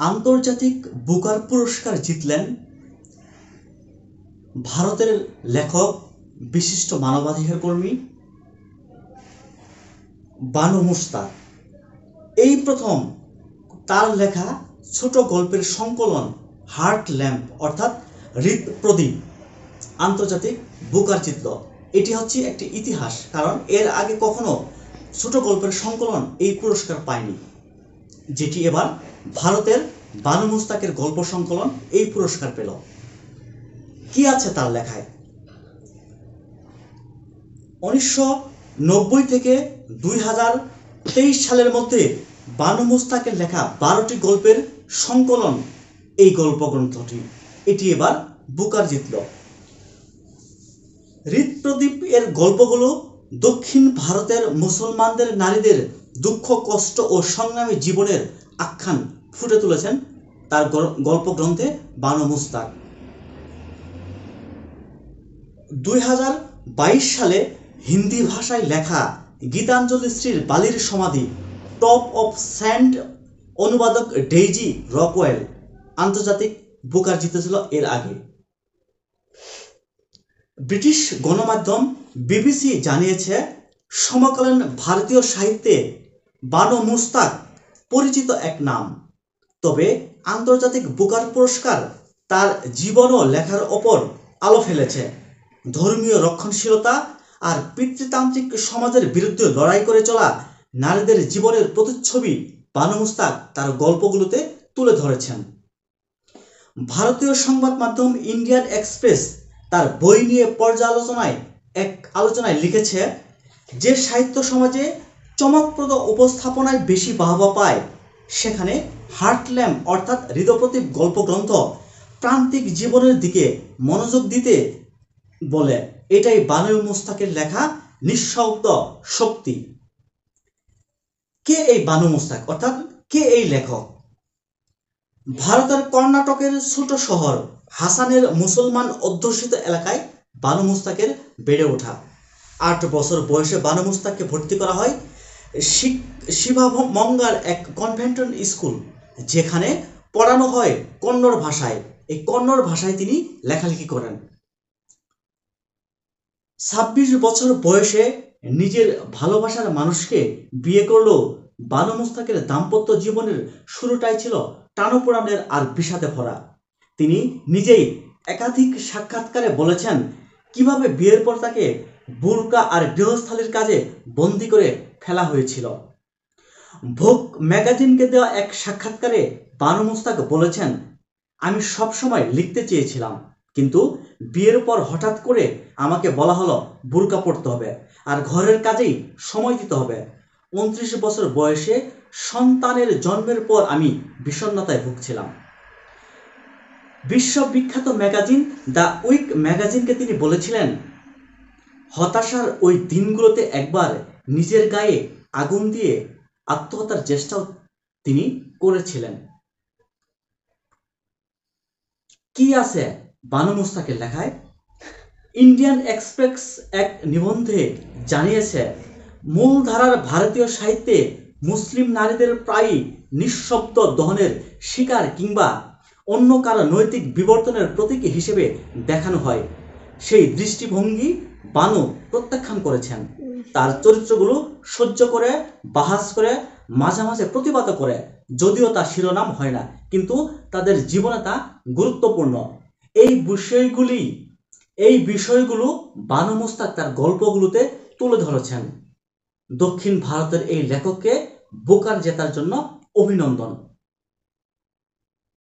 আন্তর্জাতিক বুকার পুরস্কার জিতলেন ভারতের লেখক, বিশিষ্ট মানবাধিকার কর্মী বানু মুস্তাক। এই প্রথম তার লেখা ছোট গল্পের সংকলন হার্ট ল্যাম্প, অর্থাৎ হৃদ প্রদীপ, আন্তর্জাতিক বুকার জিতল এটি হচ্ছে একটি ইতিহাস, কারণ এর আগে কখনো ছোট গল্পের সংকলন এই পুরস্কার পায়নি। যেটি এবার ভারতের বানু মুস্তাকের গল্প সংকলন এই পুরস্কার পেল। কি আছে তার লেখায়? উনিশশো নব্বই থেকে দুই হাজার তেইশ সালের মধ্যে বানু মুস্তাকের লেখা বারোটি গল্পের সংকলন এই গল্প গ্রন্থটি এটি এবার বুকার জিতল। হৃদপ্রদীপ এর গল্পগুলো দক্ষিণ ভারতের মুসলমানদের নারীদের দুঃখ, কষ্ট ও সংগ্রামী জীবনের আখ্যান ফুটে তুলেছেন তার গল- গল্প গ্রন্থে বানো মুস্তাক। দুই হাজার বাইশ সালে হিন্দি ভাষায় লেখা গীতাঞ্জলি শ্রীর বালির সমাধি, টপ অফ স্যান্ড অনুবাদক ডেইজি রকওয়েল আন্তর্জাতিক বুকার জিতেছিল এর আগে। ব্রিটিশ গণমাধ্যম বিবিসি জানিয়েছে, সমকালীন ভারতীয় সাহিত্যে বানো মুস্তাক পরিচিত এক নাম। তবে আন্তর্জাতিক বুকার পুরস্কার তার জীবন ও লেখার ওপর আলো ফেলেছে। ধর্মীয় রক্ষণশীলতা আর পিতৃতান্ত্রিক সমাজের বিরুদ্ধে লড়াই করে চলা নারীদের জীবনের প্রতিচ্ছবি বানু মুস্তাক তার গল্পগুলোতে তুলে ধরেছেন। ভারতীয় সংবাদ মাধ্যম ইন্ডিয়ান এক্সপ্রেস তার বই নিয়ে পর্যালোচনায় এক আলোচনায় লিখেছে, যে সাহিত্য সমাজে চমকপ্রদ উপস্থাপনায় বেশি বাহবা পায়। সেখানে হার্টল্যাম অর্থাৎ হৃদপ্রতীপ গল্পগ্রন্থ প্রান্তিক জীবনের দিকে মনোযোগ দিতে বলে। এটাই বানু মুস্তাকের লেখা নিঃশব্দ শক্তি। কে এই বানু মুস্তাক? অর্থাৎ কে এই লেখক? ভারতের কর্ণাটকের ছোট শহর হাসানের মুসলমান অধ্যুষিত এলাকায় বানু মুস্তাকের বেড়ে ওঠা। আট বছর বয়সে বানু মুস্তাককে ভর্তি করা হয় শিক- শিবা মঙ্গার এক কনভেন্টন স্কুল যেখানে পড়ানো হয় কন্নড় ভাষায়। এই কন্নড় ভাষায় তিনি লেখালেখি করেন। ছাব্বিশ বছর বয়সে নিজের ভালোবাসার মানুষকে বিয়ে করলেও বানু মুস্তাকের দাম্পত্য জীবনের শুরুটাই ছিল টানপুরাণের আর বিষাদে ভরা। তিনি নিজেই একাধিক সাক্ষাৎকারে বলেছেন, কীভাবে বিয়ের পর তাকে বুরকা আর গৃহস্থালির কাজে বন্দি করে ফেলা হয়েছিল। ভোগ ম্যাগাজিনকে দেওয়া এক সাক্ষাৎকারে বানু মুস্তাক বলেছেন, আমি সবসময় লিখতে চেয়েছিলাম, কিন্তু বিয়ের পর হঠাৎ করে আমাকে বলা হলো বুরকা পড়তে হবে আর ঘরের কাজেই সময় দিতে হবে। উনত্রিশ বছর বয়সে সন্তানের জন্মের পর আমি বিষণ্ণতায় ভুগছিলাম। বিশ্ববিখ্যাত ম্যাগাজিন দ্য উইক ম্যাগাজিনকে তিনি বলেছিলেন হতাশার ওই দিনগুলোতে একবার নিজের গায়ে আগুন দিয়ে আত্মহত্যার চেষ্টাও তিনি করেছিলেন। কি আছে বানু মুস্তাকের লেখায়? ইন্ডিয়ান এক্সপ্রেস এক নিবন্ধে জানিয়েছে, মূলধারার ভারতীয় সাহিত্যে মুসলিম নারীদের প্রায়ই নিঃশব্দ দহনের শিকার কিংবা অন্য কারও নৈতিক বিবর্তনের প্রতীক হিসেবে দেখানো হয়। সেই দৃষ্টিভঙ্গি বানু প্রত্যাখ্যান করেছেন। তার চরিত্রগুলো সহ্য করে, বাহাস করে, মাঝে মাঝে প্রতিবাদ করে। যদিও তা শিরোনাম হয় না, কিন্তু তাদের জীবনে তা গুরুত্বপূর্ণ। এই বিষয়গুলি, এই বিষয়গুলো বানু মুস্তাক তার গল্পগুলোতে তুলে ধরেছেন। দক্ষিণ ভারতের এই লেখককে বোকার জেতার জন্য অভিনন্দন।